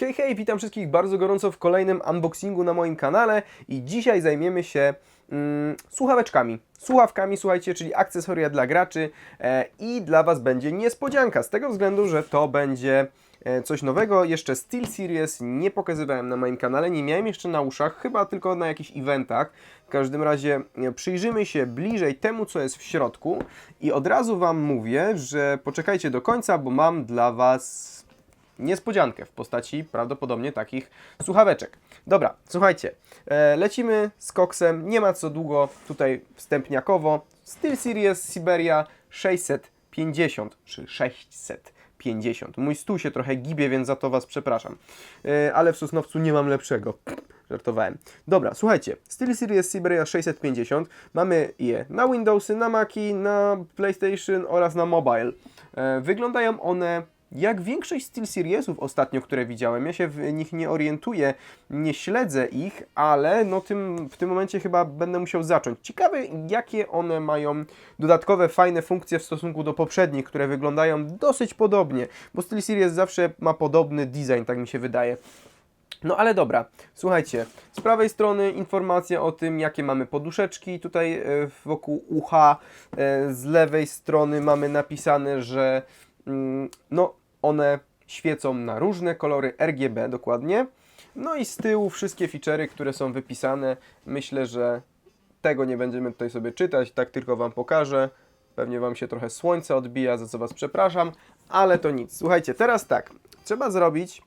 Hej, hej, witam wszystkich bardzo gorąco w kolejnym unboxingu na moim kanale i dzisiaj zajmiemy się mm, słuchaweczkami. Słuchawkami, słuchajcie, czyli akcesoria dla graczy e, i dla Was będzie niespodzianka, z tego względu, że to będzie e, coś nowego. Jeszcze SteelSeries nie pokazywałem na moim kanale, nie miałem jeszcze na uszach, chyba tylko na jakichś eventach. W każdym razie e, przyjrzymy się bliżej temu, co jest w środku i od razu Wam mówię, że poczekajcie do końca, bo mam dla Was niespodziankę w postaci prawdopodobnie takich słuchaweczek. Dobra, słuchajcie, e, lecimy z koksem, nie ma co długo tutaj wstępniakowo. SteelSeries Siberia 650 czy 650. Mój stół się trochę gibie, więc za to Was przepraszam. E, ale w Sosnowcu nie mam lepszego. Żartowałem. Dobra, słuchajcie, SteelSeries Siberia 650 mamy je na Windowsy, na Maci, na PlayStation oraz na mobile. E, wyglądają one jak większość SteelSeriesów ostatnio, które widziałem, ja się w nich nie orientuję, nie śledzę ich, ale no tym, w tym momencie chyba będę musiał zacząć. Ciekawe, jakie one mają dodatkowe, fajne funkcje w stosunku do poprzednich, które wyglądają dosyć podobnie, bo SteelSeries zawsze ma podobny design, tak mi się wydaje. No ale dobra, słuchajcie, z prawej strony informacja o tym, jakie mamy poduszeczki tutaj e, wokół ucha, e, z lewej strony mamy napisane, że mm, no one świecą na różne kolory RGB dokładnie. No i z tyłu wszystkie feature'y, które są wypisane. Myślę, że tego nie będziemy tutaj sobie czytać, tak tylko Wam pokażę. Pewnie Wam się trochę słońce odbija, za co Was przepraszam, ale to nic. Słuchajcie, teraz tak, trzeba zrobić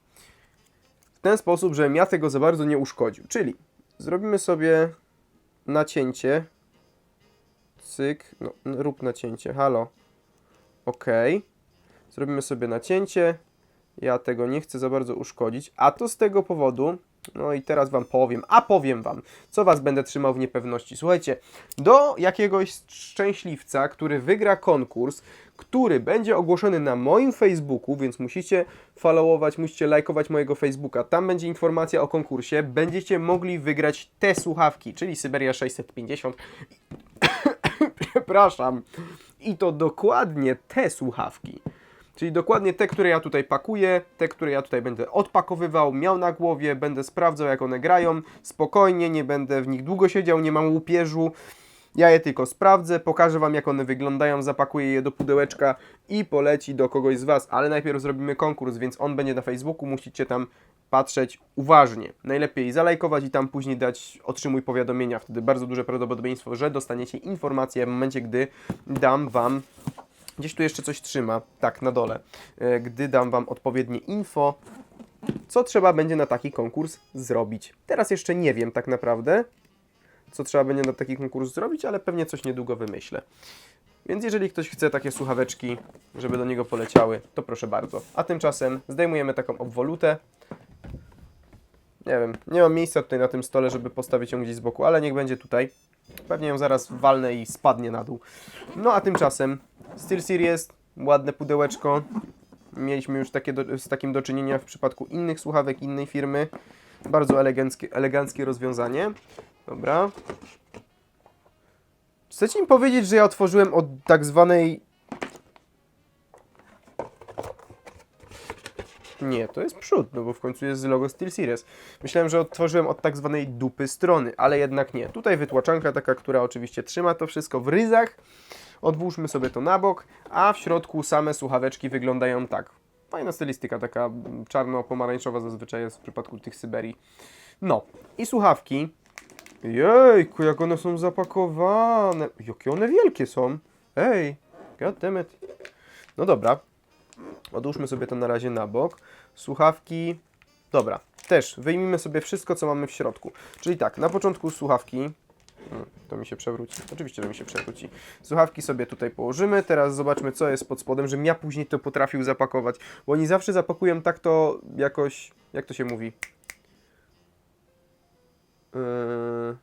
w ten sposób, żebym ja tego za bardzo nie uszkodził. Czyli zrobimy sobie nacięcie. Cyk, no rób nacięcie, halo. Okej. Zrobimy sobie nacięcie. Ja tego nie chcę za bardzo uszkodzić, a to z tego powodu, no i teraz Wam powiem, a powiem Wam, co Was będę trzymał w niepewności. Słuchajcie, do jakiegoś szczęśliwca, który wygra konkurs, który będzie ogłoszony na moim Facebooku, więc musicie followować, musicie lajkować mojego Facebooka. Tam będzie informacja o konkursie. Będziecie mogli wygrać te słuchawki, czyli Syberia 650. Przepraszam. I to dokładnie te słuchawki. Czyli dokładnie te, które ja tutaj pakuję, te, które ja tutaj będę odpakowywał, miał na głowie, będę sprawdzał, jak one grają. Spokojnie, nie będę w nich długo siedział, nie mam łupieżu. Ja je tylko sprawdzę, pokażę Wam, jak one wyglądają, zapakuję je do pudełeczka i poleci do kogoś z Was. Ale najpierw zrobimy konkurs, więc on będzie na Facebooku, musicie tam patrzeć uważnie. Najlepiej zalajkować i tam później dać otrzymuj powiadomienia. Wtedy bardzo duże prawdopodobieństwo, że dostaniecie informację w momencie, gdy dam Wam Gdzieś tu jeszcze coś trzyma, tak, na dole. E, Gdy dam Wam odpowiednie info, co trzeba będzie na taki konkurs zrobić. Teraz jeszcze nie wiem tak naprawdę, co trzeba będzie na taki konkurs zrobić, ale pewnie coś niedługo wymyślę. Więc jeżeli ktoś chce takie słuchaweczki, żeby do niego poleciały, to proszę bardzo. A tymczasem zdejmujemy taką obwolutę. Nie wiem, nie mam miejsca tutaj na tym stole, żeby postawić ją gdzieś z boku, ale niech będzie tutaj. Pewnie ją zaraz walnę i spadnie na dół. No a tymczasem SteelSeries, ładne pudełeczko. Mieliśmy już takie do, z takim do czynienia w przypadku innych słuchawek innej firmy. Bardzo eleganckie, eleganckie rozwiązanie. Dobra. Chcecie mi powiedzieć, że ja otworzyłem od tak zwanej... Nie, to jest przód, no bo w końcu jest logo SteelSeries. Myślałem, że otworzyłem od tak zwanej dupy strony, ale jednak nie. Tutaj wytłaczanka taka, która oczywiście trzyma to wszystko w ryzach. Odłóżmy sobie to na bok, a w środku same słuchaweczki wyglądają tak. Fajna stylistyka, taka czarno-pomarańczowa zazwyczaj jest w przypadku tych Syberii. No, i słuchawki. Jejku, jak one są zapakowane. Jakie one wielkie są. Ej, goddammit. No dobra, odłóżmy sobie to na razie na bok. Słuchawki, dobra, też wyjmijmy sobie wszystko, co mamy w środku. Czyli tak, na początku słuchawki, To mi się przewróci. Oczywiście, że mi się przewróci. Słuchawki sobie tutaj położymy. Teraz zobaczmy, co jest pod spodem, żebym ja później to potrafił zapakować. Bo oni zawsze zapakują tak to jakoś... Jak to się mówi? Yy,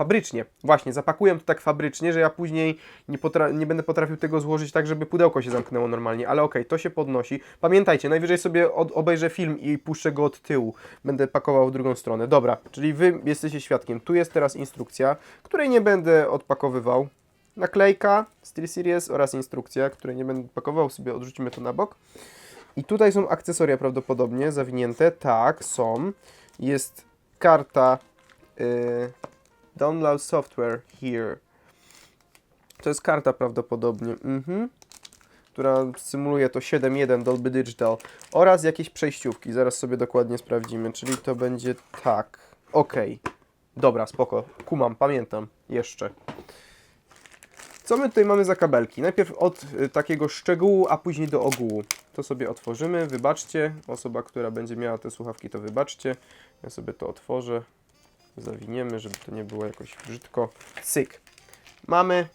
fabrycznie. Właśnie, zapakuję to tak fabrycznie, że ja później nie, nie będę potrafił tego złożyć tak, żeby pudełko się zamknęło normalnie. Ale okej, to się podnosi. Pamiętajcie, najwyżej sobie obejrzę film i puszczę go od tyłu. Będę pakował w drugą stronę. Dobra, czyli Wy jesteście świadkiem. Tu jest teraz instrukcja, której nie będę odpakowywał. Naklejka SteelSeries oraz instrukcja, której nie będę pakował, sobie odrzucimy to na bok. I tutaj są akcesoria prawdopodobnie zawinięte. Tak, są. Jest karta y, Download Software here. To jest karta prawdopodobnie, mhm, która symuluje to 7.1 Dolby Digital oraz jakieś przejściówki. Zaraz sobie dokładnie sprawdzimy, czyli to będzie tak. Ok. Dobra, spoko. Kumam, pamiętam. Jeszcze. Co my tutaj mamy za kabelki? Najpierw od y, takiego szczegółu, a później do ogółu. To sobie otworzymy, wybaczcie. Osoba, która będzie miała te słuchawki, to wybaczcie. Ja sobie to otworzę. Zawiniemy, żeby to nie było jakoś brzydko. Cyk. Mamy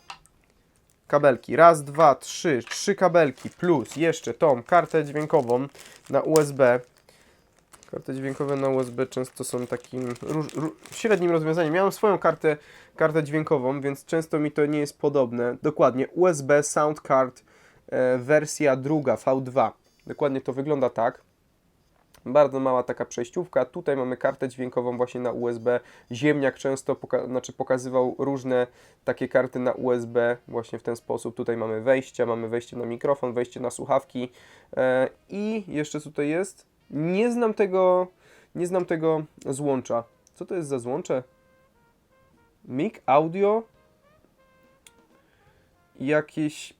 kabelki. Raz, dwa, trzy. Trzy kabelki plus jeszcze tą kartę dźwiękową na USB. Karty dźwiękowe na USB często są takim róż, ró, średnim rozwiązaniem. Miałem swoją kartę, kartę dźwiękową, więc często mi to nie jest podobne. Dokładnie USB Sound Card e, wersja druga V2. Dokładnie to wygląda tak. Bardzo mała taka przejściówka. Tutaj mamy kartę dźwiękową właśnie na USB. Ziemniak często poka znaczy pokazywał różne takie karty na USB właśnie w ten sposób. Tutaj mamy wejście, mamy wejście na mikrofon, wejście na słuchawki e, i jeszcze tutaj jest? Nie znam tego, nie znam tego złącza. Co to jest za złącze? Mic Audio jakieś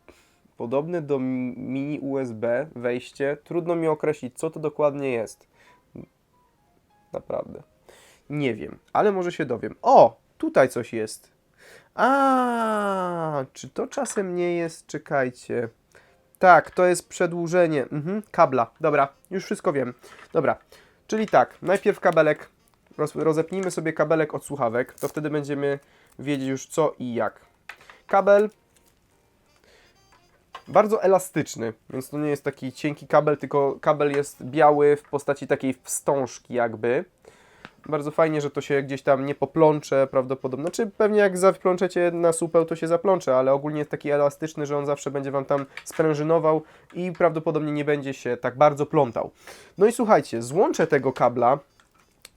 podobne do mi- mini USB wejście. Trudno mi określić, co to dokładnie jest. Naprawdę. Nie wiem, ale może się dowiem. O, tutaj coś jest. A, czy to czasem nie jest? Czekajcie. Tak, to jest przedłużenie mhm, kabla. Dobra, już wszystko wiem. Dobra, czyli tak, najpierw kabelek. Roz, rozepnijmy sobie kabelek od słuchawek, to wtedy będziemy wiedzieć już co i jak. Kabel bardzo elastyczny, więc to nie jest taki cienki kabel, tylko kabel jest biały w postaci takiej wstążki jakby. Bardzo fajnie, że to się gdzieś tam nie poplącze prawdopodobnie. Znaczy pewnie jak zaplączecie na supeł, to się zaplącze, ale ogólnie jest taki elastyczny, że on zawsze będzie Wam tam sprężynował i prawdopodobnie nie będzie się tak bardzo plątał. No i słuchajcie, złącze tego kabla,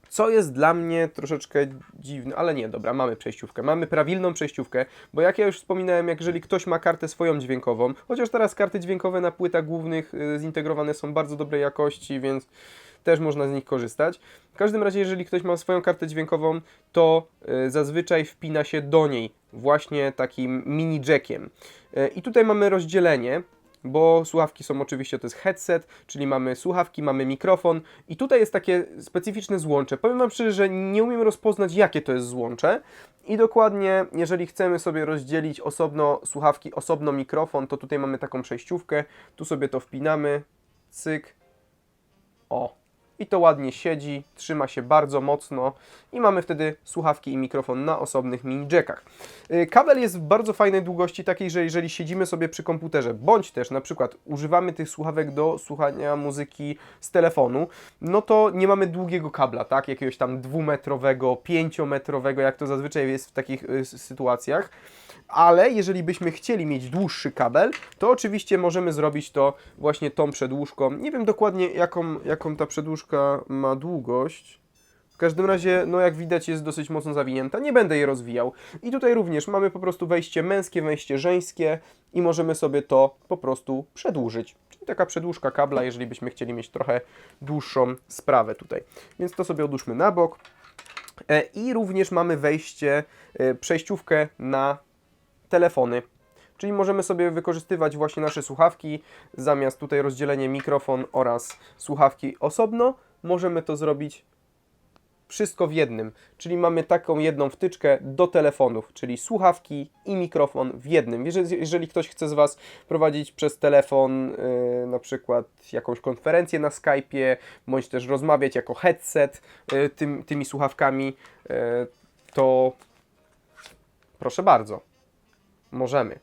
co jest dla mnie troszeczkę dziwne, ale nie, dobra, mamy przejściówkę, mamy prawilną przejściówkę, bo jak ja już wspominałem, jak jeżeli ktoś ma kartę swoją dźwiękową, chociaż teraz karty dźwiękowe na płytach głównych y, zintegrowane są bardzo dobrej jakości, więc też można z nich korzystać. W każdym razie, jeżeli ktoś ma swoją kartę dźwiękową, to y, zazwyczaj wpina się do niej właśnie takim mini jackiem. Y, I tutaj mamy rozdzielenie, bo słuchawki są oczywiście, to jest headset, czyli mamy słuchawki, mamy mikrofon i tutaj jest takie specyficzne złącze. Powiem Wam szczerze, że nie umiem rozpoznać jakie to jest złącze i dokładnie jeżeli chcemy sobie rozdzielić osobno słuchawki, osobno mikrofon, to tutaj mamy taką przejściówkę, tu sobie to wpinamy, cyk, o, i to ładnie siedzi, trzyma się bardzo mocno i mamy wtedy słuchawki i mikrofon na osobnych mini jackach. Y, Kabel jest w bardzo fajnej długości, takiej, że jeżeli siedzimy sobie przy komputerze, bądź też na przykład używamy tych słuchawek do słuchania muzyki z telefonu, no to nie mamy długiego kabla, tak, jakiegoś tam dwumetrowego, pięciometrowego, jak to zazwyczaj jest w takich y, sytuacjach ale jeżeli byśmy chcieli mieć dłuższy kabel, to oczywiście możemy zrobić to właśnie tą przedłużką. Nie wiem dokładnie jaką, jaką ta przedłużka ma długość. W każdym razie, no jak widać jest dosyć mocno zawinięta, nie będę jej rozwijał. I tutaj również mamy po prostu wejście męskie, wejście żeńskie i możemy sobie to po prostu przedłużyć. Czyli taka przedłużka kabla, jeżeli byśmy chcieli mieć trochę dłuższą sprawę tutaj. Więc to sobie odłóżmy na bok. E, I również mamy wejście, e, przejściówkę na telefony. Czyli możemy sobie wykorzystywać właśnie nasze słuchawki, zamiast tutaj rozdzielenie mikrofon oraz słuchawki osobno, możemy to zrobić wszystko w jednym. Czyli mamy taką jedną wtyczkę do telefonów, czyli słuchawki i mikrofon w jednym. Jeżeli, jeżeli ktoś chce z Was prowadzić przez telefon yy, na przykład jakąś konferencję na Skype'ie, bądź też rozmawiać jako headset yy, tym, tymi słuchawkami, yy, to proszę bardzo. Możemy.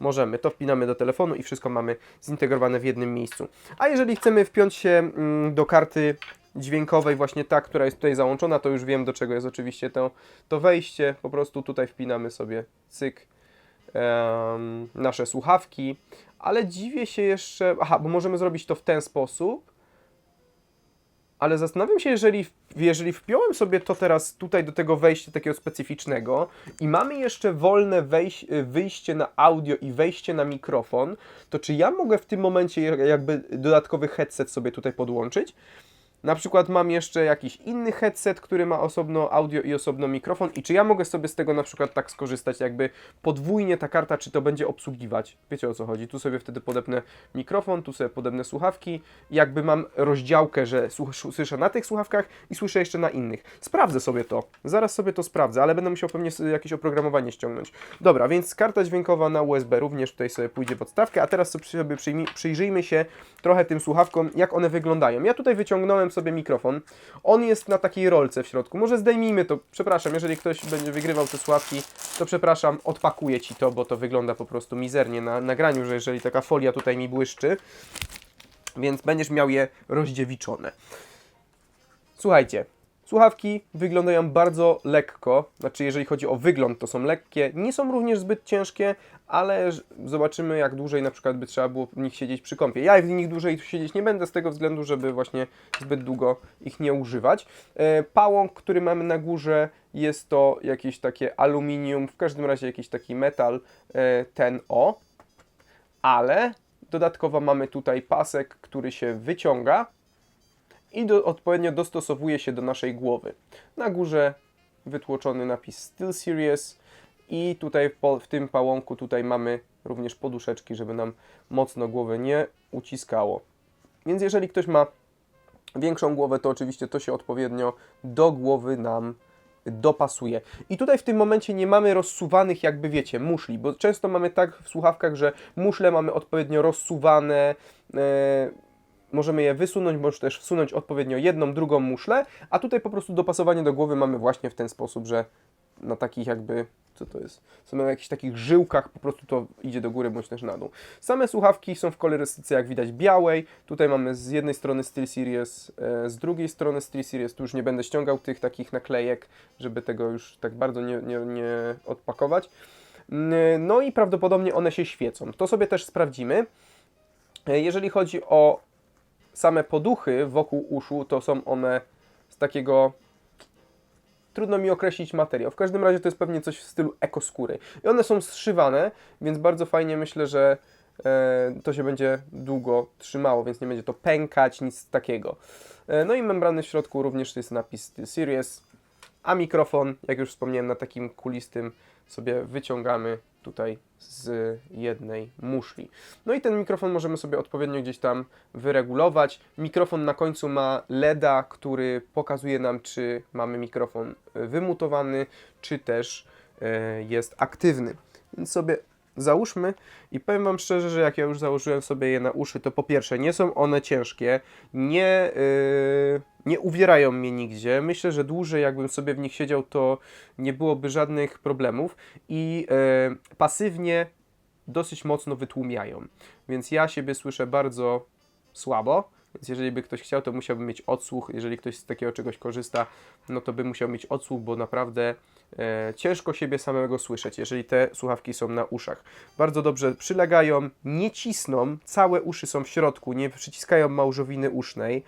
Możemy. To wpinamy do telefonu i wszystko mamy zintegrowane w jednym miejscu. A jeżeli chcemy wpiąć się mm, do karty dźwiękowej, właśnie ta, która jest tutaj załączona, to już wiem do czego jest oczywiście to, to wejście. Po prostu tutaj wpinamy sobie cyk em, nasze słuchawki, ale dziwię się jeszcze. Aha, bo możemy zrobić to w ten sposób. Ale zastanawiam się, jeżeli, jeżeli wpiąłem sobie to teraz tutaj do tego wejścia takiego specyficznego i mamy jeszcze wolne wejś, wyjście na audio i wejście na mikrofon, to czy ja mogę w tym momencie jakby dodatkowy headset sobie tutaj podłączyć? Na przykład mam jeszcze jakiś inny headset, który ma osobno audio i osobno mikrofon i czy ja mogę sobie z tego na przykład tak skorzystać, jakby podwójnie ta karta, czy to będzie obsługiwać? Wiecie o co chodzi? Tu sobie wtedy podepnę mikrofon, tu sobie podepnę słuchawki, jakby mam rozdziałkę, że słyszę na tych słuchawkach i słyszę jeszcze na innych. Sprawdzę sobie to, zaraz sobie to sprawdzę, ale będę musiał pewnie jakieś oprogramowanie ściągnąć. Dobra, więc karta dźwiękowa na USB również tutaj sobie pójdzie w odstawkę, a teraz sobie przyjrzyjmy się trochę tym słuchawkom, jak one wyglądają. Ja tutaj wyciągnąłem sobie mikrofon. On jest na takiej rolce w środku. Może zdejmijmy to. Przepraszam, jeżeli ktoś będzie wygrywał te słuchawki, to przepraszam, odpakuję ci to, bo to wygląda po prostu mizernie na nagraniu, że jeżeli taka folia tutaj mi błyszczy, więc będziesz miał je rozdziewiczone. Słuchajcie, słuchawki wyglądają bardzo lekko, znaczy jeżeli chodzi o wygląd, to są lekkie, nie są również zbyt ciężkie, ale zobaczymy jak dłużej na przykład by trzeba było w nich siedzieć przy kąpie. Ja w nich dłużej siedzieć nie będę z tego względu, żeby właśnie zbyt długo ich nie używać. E, Pałąk, który mamy na górze jest to jakieś takie aluminium, w każdym razie jakiś taki metal, e, ten o, ale dodatkowo mamy tutaj pasek, który się wyciąga i do, odpowiednio dostosowuje się do naszej głowy. Na górze wytłoczony napis Steel Series i tutaj po, w tym pałąku tutaj mamy również poduszeczki, żeby nam mocno głowę nie uciskało. Więc jeżeli ktoś ma większą głowę, to oczywiście to się odpowiednio do głowy nam dopasuje. I tutaj w tym momencie nie mamy rozsuwanych, jakby wiecie, muszli, bo często mamy tak w słuchawkach, że muszle mamy odpowiednio rozsuwane, e, możemy je wysunąć, bądź też wsunąć odpowiednio jedną, drugą muszlę, a tutaj po prostu dopasowanie do głowy mamy właśnie w ten sposób, że na takich jakby, co to jest, są na jakichś takich żyłkach, po prostu to idzie do góry bądź też na dół. Same słuchawki są w kolorystyce, jak widać, białej. Tutaj mamy z jednej strony SteelSeries, e, z drugiej strony SteelSeries. Tu już nie będę ściągał tych takich naklejek, żeby tego już tak bardzo nie, nie, nie odpakować. No i prawdopodobnie one się świecą. To sobie też sprawdzimy. E, Jeżeli chodzi o same poduchy wokół uszu, to są one z takiego trudno mi określić materiał. W każdym razie to jest pewnie coś w stylu ekoskóry. I one są zszywane, więc bardzo fajnie myślę, że e, to się będzie długo trzymało, więc nie będzie to pękać, nic takiego. E, no i membrany w środku również jest napis Series, a mikrofon, jak już wspomniałem, na takim kulistym sobie wyciągamy tutaj z jednej muszli. No i ten mikrofon możemy sobie odpowiednio gdzieś tam wyregulować. Mikrofon na końcu ma LEDa, który pokazuje nam, czy mamy mikrofon wymutowany, czy też e, jest aktywny. Więc sobie załóżmy i powiem Wam szczerze, że jak ja już założyłem sobie je na uszy, to po pierwsze nie są one ciężkie, nie, yy, nie uwierają mnie nigdzie. Myślę, że dłużej jakbym sobie w nich siedział, to nie byłoby żadnych problemów i yy, pasywnie dosyć mocno wytłumiają. Więc ja siebie słyszę bardzo słabo. Więc jeżeli by ktoś chciał, to musiałby mieć odsłuch. Jeżeli ktoś z takiego czegoś korzysta, no to by musiał mieć odsłuch, bo naprawdę e, ciężko siebie samego słyszeć, jeżeli te słuchawki są na uszach. Bardzo dobrze przylegają, nie cisną, całe uszy są w środku, nie przyciskają małżowiny usznej.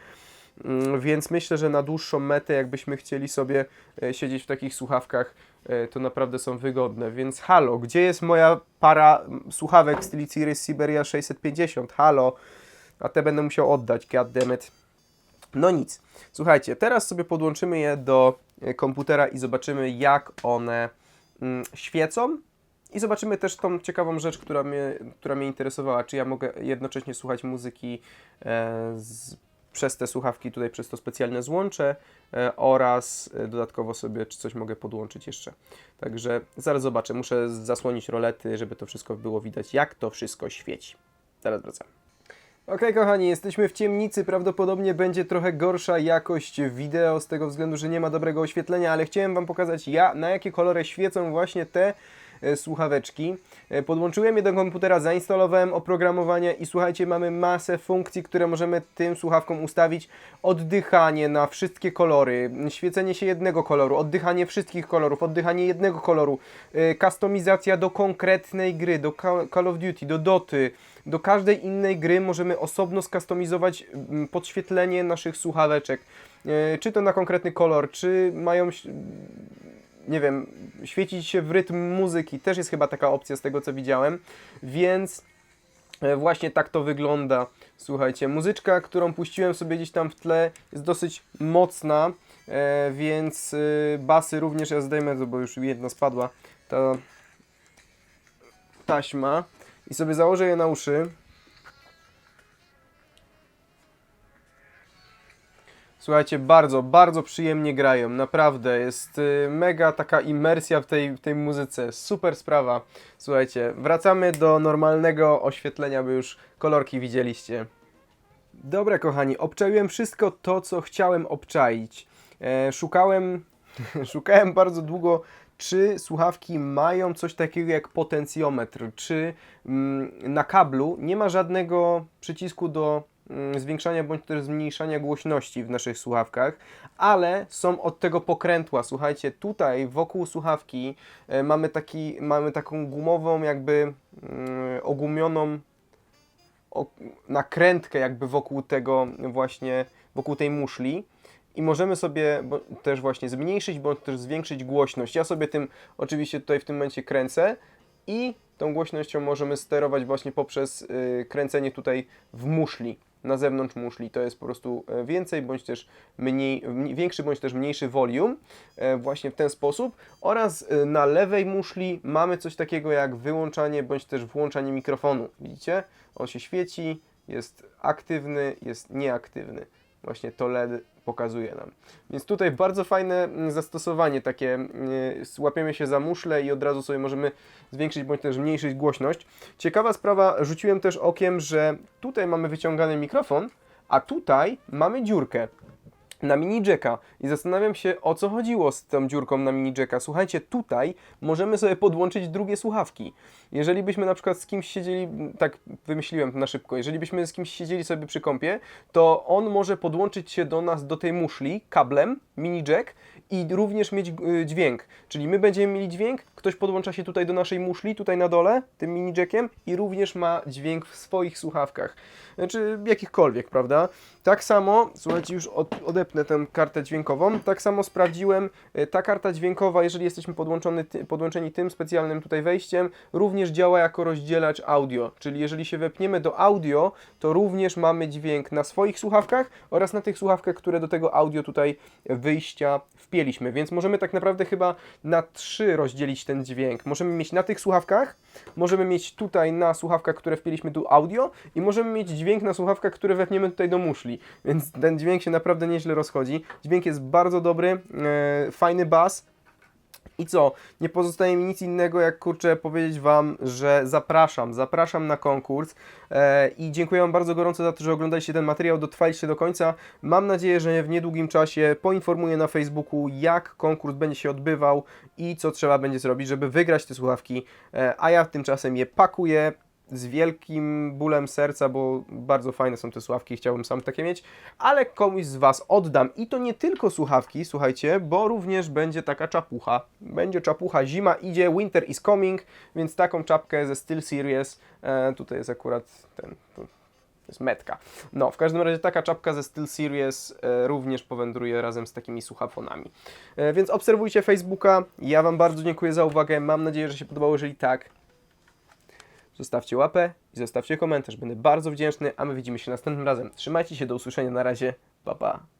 Mm, Więc myślę, że na dłuższą metę, jakbyśmy chcieli sobie e, siedzieć w takich słuchawkach, e, to naprawdę są wygodne. Więc halo, gdzie jest moja para słuchawek SteelSeries Siberia 650? Halo, a te będę musiał oddać, goddammit. No nic. Słuchajcie, teraz sobie podłączymy je do e, komputera i zobaczymy, jak one mm, świecą. I zobaczymy też tą ciekawą rzecz, która mnie, która mnie interesowała, czy ja mogę jednocześnie słuchać muzyki e, z, przez te słuchawki, tutaj przez to specjalne złącze e, oraz e, dodatkowo sobie, czy coś mogę podłączyć jeszcze. Także zaraz zobaczę, muszę zasłonić rolety, żeby to wszystko było widać, jak to wszystko świeci. Zaraz wracam. Okej, kochani, jesteśmy w ciemnicy. Prawdopodobnie będzie trochę gorsza jakość wideo z tego względu, że nie ma dobrego oświetlenia, ale chciałem Wam pokazać, ja, na jakie kolory świecą właśnie te słuchaweczki. E, Podłączyłem je do komputera, zainstalowałem oprogramowanie i słuchajcie, mamy masę funkcji, które możemy tym słuchawkom ustawić. Oddychanie na wszystkie kolory, świecenie się jednego koloru, oddychanie wszystkich kolorów, oddychanie jednego koloru, e, kustomizacja do konkretnej gry, do Ca- Call of Duty, do Doty, do każdej innej gry możemy osobno skustomizować mm, podświetlenie naszych słuchaweczek. E, Czy to na konkretny kolor, czy mają nie wiem, świecić się w rytm muzyki. Też jest chyba taka opcja z tego co widziałem, więc e, właśnie tak to wygląda. Słuchajcie, muzyczka, którą puściłem sobie gdzieś tam w tle jest dosyć mocna, e, więc e, basy również ja zdejmę, to bo już jedna spadła, ta taśma i sobie założę je na uszy. Słuchajcie, bardzo, bardzo przyjemnie grają, naprawdę. Jest y, mega taka imersja w tej, w tej muzyce. Super sprawa. Słuchajcie, wracamy do normalnego oświetlenia, by już kolorki widzieliście. Dobra, kochani, obczaiłem wszystko to, co chciałem obczaić. E, szukałem, szukałem bardzo długo, czy słuchawki mają coś takiego jak potencjometr, czy mm, na kablu nie ma żadnego przycisku do zwiększania bądź też zmniejszania głośności w naszych słuchawkach, ale są od tego pokrętła. Słuchajcie, tutaj wokół słuchawki e, mamy, taki, mamy taką gumową, jakby mm, ogumioną nakrętkę jakby wokół tego właśnie, wokół tej muszli i możemy sobie też właśnie zmniejszyć bądź też zwiększyć głośność. Ja sobie tym oczywiście tutaj w tym momencie kręcę i tą głośnością możemy sterować właśnie poprzez y, kręcenie tutaj w muszli, na zewnątrz muszli. To jest po prostu e, więcej bądź też mniej, większy bądź też mniejszy volume właśnie w ten sposób oraz e, na lewej muszli mamy coś takiego jak wyłączanie bądź też włączanie mikrofonu. Widzicie? On się świeci, jest aktywny, jest nieaktywny. Właśnie to LED pokazuje nam. Więc tutaj bardzo fajne mm, zastosowanie takie, mm, łapiemy się za muszlę i od razu sobie możemy zwiększyć bądź też zmniejszyć głośność. Ciekawa sprawa, rzuciłem też okiem, że tutaj mamy wyciągany mikrofon, a tutaj mamy dziurkę na mini jacka i zastanawiam się o co chodziło z tą dziurką na mini jacka. Słuchajcie, tutaj możemy sobie podłączyć drugie słuchawki. Jeżeli byśmy na przykład z kimś siedzieli, tak wymyśliłem na szybko, jeżeli byśmy z kimś siedzieli sobie przy kąpie, to on może podłączyć się do nas, do tej muszli kablem, mini jack i również mieć y, dźwięk. Czyli my będziemy mieli dźwięk, ktoś podłącza się tutaj do naszej muszli, tutaj na dole, tym mini jackiem i również ma dźwięk w swoich słuchawkach. Znaczy jakichkolwiek, prawda? Tak samo, słuchajcie, już od, tę kartę dźwiękową, tak samo sprawdziłem, y, ta karta dźwiękowa, jeżeli jesteśmy podłączony, podłączeni tym specjalnym tutaj wejściem, również działa jako rozdzielacz audio, czyli jeżeli się wepniemy do audio, to również mamy dźwięk na swoich słuchawkach oraz na tych słuchawkach, które do tego audio tutaj wyjścia wpięliśmy, więc możemy tak naprawdę chyba na trzy rozdzielić ten dźwięk. Możemy mieć na tych słuchawkach, możemy mieć tutaj na słuchawkach, które wpięliśmy tu audio i możemy mieć dźwięk na słuchawkach, które wepniemy tutaj do muszli, więc ten dźwięk się naprawdę nieźle rozchodzi. Dźwięk jest bardzo dobry, e, fajny bas, i co? Nie pozostaje mi nic innego, jak kurczę powiedzieć Wam, że zapraszam, zapraszam na konkurs e, i dziękuję Wam bardzo gorąco za to, że oglądaliście ten materiał, dotrwaliście do końca. Mam nadzieję, że w niedługim czasie poinformuję na Facebooku, jak konkurs będzie się odbywał i co trzeba będzie zrobić, żeby wygrać te słuchawki, e, a ja tymczasem je pakuję z wielkim bólem serca, bo bardzo fajne są te słuchawki, chciałbym sam takie mieć, ale komuś z Was oddam. I to nie tylko słuchawki, słuchajcie, bo również będzie taka czapucha. Będzie czapucha, zima idzie, winter is coming, więc taką czapkę ze Steel Series, e, tutaj jest akurat ten... To, jest metka. No, w każdym razie taka czapka ze Steel Series e, również powędruje razem z takimi słuchafonami. E, więc obserwujcie Facebooka. Ja Wam bardzo dziękuję za uwagę. Mam nadzieję, że się podobało. Jeżeli tak, Zostawcie łapę i zostawcie komentarz. Będę bardzo wdzięczny, a my widzimy się następnym razem. Trzymajcie się, do usłyszenia. Na razie. Pa, pa.